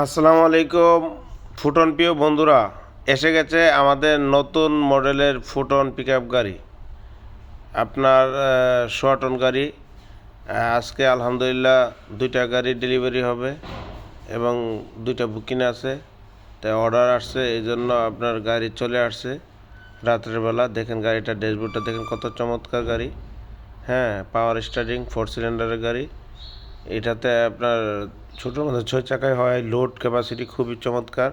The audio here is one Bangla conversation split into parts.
আসসালামু আলাইকুম ফুটন প্রিয় বন্ধুরা। এসে গেছে আমাদের নতুন মডেলের ফুটন পিক গাড়ি। আপনার শর্ট টন গাড়ি। আজকে আলহামদুলিল্লাহ দুইটা গাড়ি ডেলিভারি হবে এবং দুইটা বুকিং আছে। তাই অর্ডার আসছে এই জন্য আপনার গাড়ি চলে আসছে। রাত্রের বেলা দেখেন গাড়িটা ড্যাশবোর্ডটা দেখেন কত চমৎকার গাড়ি। হ্যাঁ পাওয়ার স্টার্টিং ফোর সিলিন্ডারের গাড়ি। এটাতে আপনার ছোটোর মধ্যে ছয় চাকায় হয় লোড ক্যাপাসিটি খুবই চমৎকার।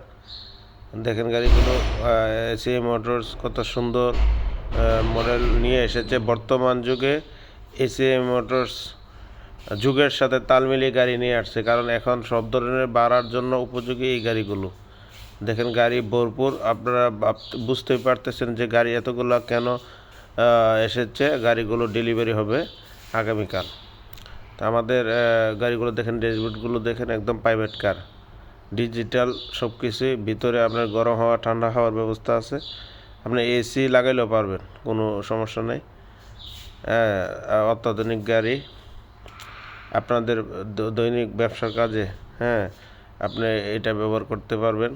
দেখেন গাড়িগুলো এসি মোটরস কত সুন্দর মডেল নিয়ে এসেছে। বর্তমান যুগে এসি মোটরস যুগের সাথে তাল মিলিয়ে গাড়ি নিয়ে আসছে, কারণ এখন সব ধরনের বাড়ার জন্য উপযোগী এই গাড়িগুলো। দেখেন গাড়ি ভরপুর, আপনারা বুঝতেই পারতেছেন যে গাড়ি এতগুলো কেন এসেছে, গাড়িগুলো ডেলিভারি হবে আগামীকাল। তা আমাদের গাড়িগুলো দেখেন, ড্যাশবোর্ডগুলো দেখেন, একদম প্রাইভেট কার ডিজিটাল সব কিছুই ভিতরে আপনার গরম হাওয়া, ঠান্ডা হাওয়ার ব্যবস্থা আছে। আপনি এসি লাগাইলেও পারবেন, কোনো সমস্যা নেই। অত্যাধুনিক গাড়ি, আপনাদের দৈনিক ব্যবসার কাজে হ্যাঁ আপনি এটা ব্যবহার করতে পারবেন।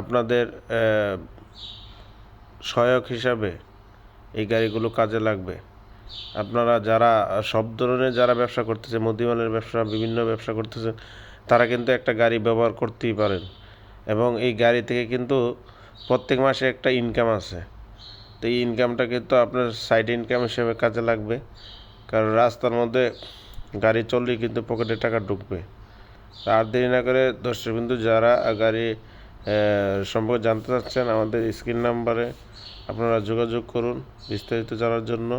আপনাদের সহায়ক হিসাবে এই গাড়িগুলো কাজে লাগবে। আপনারা যারা, সব ধরনের যারা ব্যবসা করতেছে মুদিমালের ব্যবসা, বিভিন্ন ব্যবসা করতেছে, তারা কিন্তু একটা গাড়ি ব্যবহার করতেই পারেন। এবং এই গাড়ি থেকে কিন্তু প্রত্যেক মাসে একটা ইনকাম আছে। তো এই ইনকামটা কিন্তু আপনার সাইড ইনকাম হিসেবে কাজে লাগবে। কারণ রাস্তার মধ্যে গাড়ি চললেই কিন্তু পকেটে টাকা ঢুকবে। আর দেরি না করে দর্শক বিন্দু, যারা গাড়ি সম্পর্কে জানতে চাচ্ছেন, আমাদের স্ক্রিন নাম্বারে আপনারা যোগাযোগ করুন বিস্তারিত জানার জন্য।